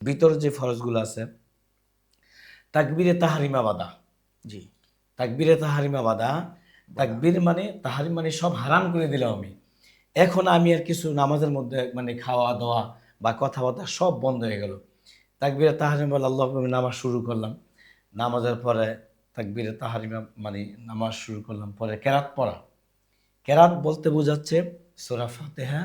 ভিতর যে ফরজগুলো আছে তাকবিরে তাহারিমা বাদা জি। তাকবিরে তাহারিমা বাদা তাকবির মানে তাহারিম মানে সব হারাম করে দিলাম আমি। এখন আমি আর কিছু নামাজের মধ্যে মানে খাওয়া দাওয়া বা কথাবার্তা সব বন্ধ হয়ে গেল। তাকবিরে তাহারিমা বলে আল্লাহ নামাজ শুরু করলাম। নামাজের পরে তাকবিরে তাহারিমা মানে নামাজ শুরু করলাম। পরে কেরাত পড়া। কেরাত বলতে বোঝাচ্ছে সোরা ফাতেহা।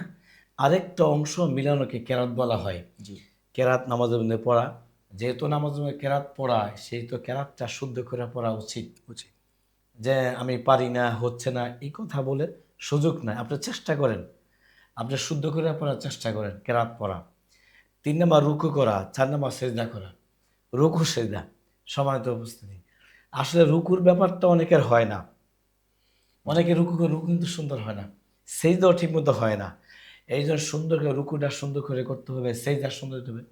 আরেকটা অংশ মিলানোকে কেরাত বলা হয়। জি। কেরাত নামাজের মধ্যে পড়া। যেহেতু নামাজের মধ্যে কেরাত পড়ায় সেই তো কেরাতটা শুদ্ধ করে পড়া উচিত। উচিত। যে আমি পারি না হচ্ছে না এই কথা বলে সুযোগ নাই। আপনি চেষ্টা করেন। আপনি শুদ্ধ করে পড়ার চেষ্টা করেন কেরাত পড়া। তিন নম্বর রুকু করা। চার নম্বর সেজদা করা। রুকু সেজদা। সময়ত উপস্থিতি। আসলে রুকুর ব্যাপারটা অনেকের হয় না। অনেকে রুকু করে রুকু কিন্তু সুন্দর হয় না। সেজদাও ঠিক মতো হয় না। এই জন্য সুন্দর করে রুকুটা সুন্দর করে করতে হবে, সেজদা সুন্দর হতে হবে।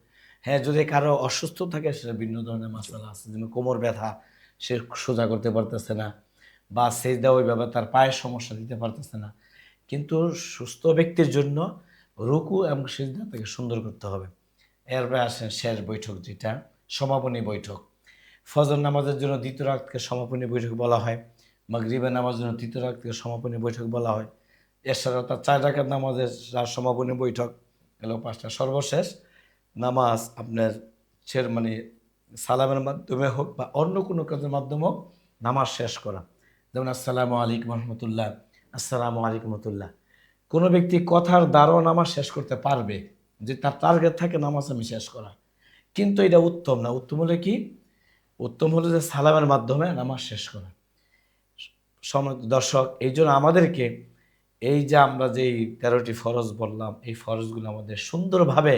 হ্যাঁ যদি কারও অসুস্থ থাকে, সেটা ভিন্ন ধরনের মশলা আছে। যেমন কোমর ব্যথা, সে সোজা করতে পারতেছে না বা সেজদা ওইভাবে তার পায়ের সমস্যা দিতে পারতেছে না। কিন্তু সুস্থ ব্যক্তির জন্য রুকু এবং সেজদা তাকে সুন্দর করতে হবে। এরপরে আসেন শেষ বৈঠক যেটা, সমাপনী বৈঠক। ফজর নামাজের জন্য দ্বিতীয় রাতকে সমাপনী বৈঠক বলা হয়। মাগরিবের নামাজের জন্য তৃতীয় রাতকে সমাপনী বৈঠক বলা হয়। এছাড়া তার চার রাকাত নামাজের যার সমাপনী বৈঠক এলো পাঁচটা সর্বশেষ নামাজ আপনার ছের মানে সালামের মাধ্যমে হোক বা অন্য কোনো কাজের মাধ্যমে হোক, নামাজ শেষ করা। যেমন আসসালামু আলাইকুম রহমতুল্লাহ, আসসালামু আলাইকুম রহমতুল্লাহ। কোনো ব্যক্তি কথার দ্বারাও নামাজ শেষ করতে পারবে যে তার টার্গেট থাকে নামাজ আমি শেষ করা। কিন্তু এটা উত্তম না। উত্তম হলে কি? উত্তম হলো যে সালামের মাধ্যমে নামাজ শেষ করা। সম- দর্শক, এই জন্য আমাদেরকে এই যে আমরা যেই তেরোটি ফরজ বললাম, এই ফরজগুলো আমাদের সুন্দরভাবে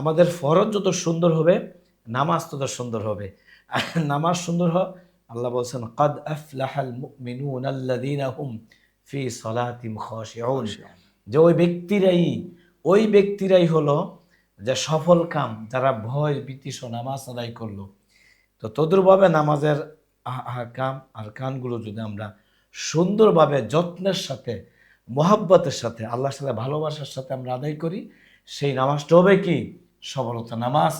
আমাদের ফরজ যত সুন্দর হবে, নামাজ তত সুন্দর হবে। নামাজ সুন্দর হয়, আল্লাহ বলছেন, কদ আফলাহাল মুমিনুন আল্লাযীনা হুম ফি সলাতিম খাশিউন। যে ওই ব্যক্তিরাই ওই ব্যক্তিরাই হলো যে সফল কাম, যারা ভয় ভীতিস নামাজ আদায় করল। তো তদুরভাবে নামাজের আহকাম আর কানগুলো যদি আমরা সুন্দরভাবে, যত্নের সাথে মোহাব্বতের সাথে, আল্লাহর সাথে, ভালোবাসার সাথে আমরা আদায় করি। সেই নামাজটা হবে কি? সফলতা নামাজ।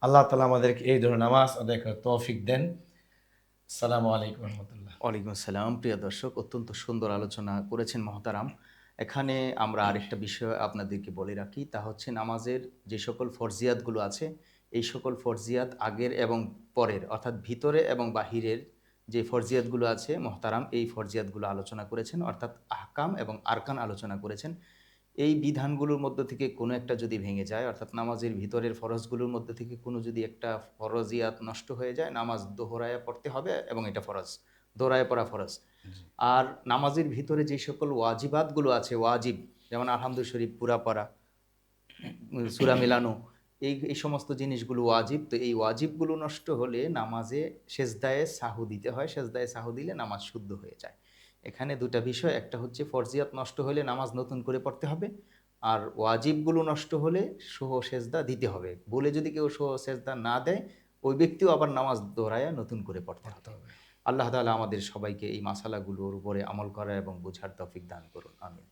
আল্লাহ তালা আমাদেরকে এই ধরনের নামাজ আদায় করে তৌফিক দেন। সালামু আলাইকুম রহমতুল্লাহ। ওয়ালাইকুম আসসালাম। প্রিয় দর্শক, অত্যন্ত সুন্দর আলোচনা করেছেন মহতারাম। এখানে আমরা আরেকটা বিষয় আপনাদেরকে বলে রাখি, তা হচ্ছে নামাজের যে সকল ফরজিয়াতগুলো আছে, এই সকল ফরজিয়াত আগের এবং পরের, অর্থাৎ ভিতরে এবং বাহিরের যে ফরজিয়াতগুলো আছে মহতারাম এই ফরজিয়াতগুলো আলোচনা করেছেন অর্থাৎ আহকাম এবং আরকান আলোচনা করেছেন। এই বিধানগুলোর মধ্যে থেকে কোনো একটা যদি ভেঙে যায় অর্থাৎ নামাজের ভিতরের ফরজগুলোর মধ্যে থেকে কোনো যদি একটা ফরজিয়াত নষ্ট হয়ে যায় নামাজ দোহরায়া পড়তে হবে এবং এটা ফরজ দোহরায়া পড়া ফরজ। আর নামাজের ভিতরে যে সকল ওয়াজিবাতগুলো আছে ওয়াজিব যেমন আলহামদু শরীফ পুরা পড়া সূরা মেলানো এই এই সমস্ত জিনিসগুলো ওয়াজিব। তো এই ওয়াজিবগুলো নষ্ট হলে নামাজে সেজদায়ে সাহু দিতে হয়। সেজদায়ে সাহু দিলে নামাজ শুদ্ধ হয়ে যায়। এখানে দুটা বিষয়। একটা হচ্ছে ফরজিয়াত নষ্ট হলে নামাজ নতুন করে পড়তে হবে। আর ওয়াজিবগুলো নষ্ট হলে সহ সেজদা দিতে হবে। বলে যদি কেউ সহ সেজদা না দেয় ওই ব্যক্তিও আবার নামাজ দোহরায়া নতুন করে পড়তে হবে। আল্লাহ তালা আমাদের সবাইকে এই মাসালাগুলোর উপরে আমল করা এবং বোঝার তৌফিক দান করুন। আমিন।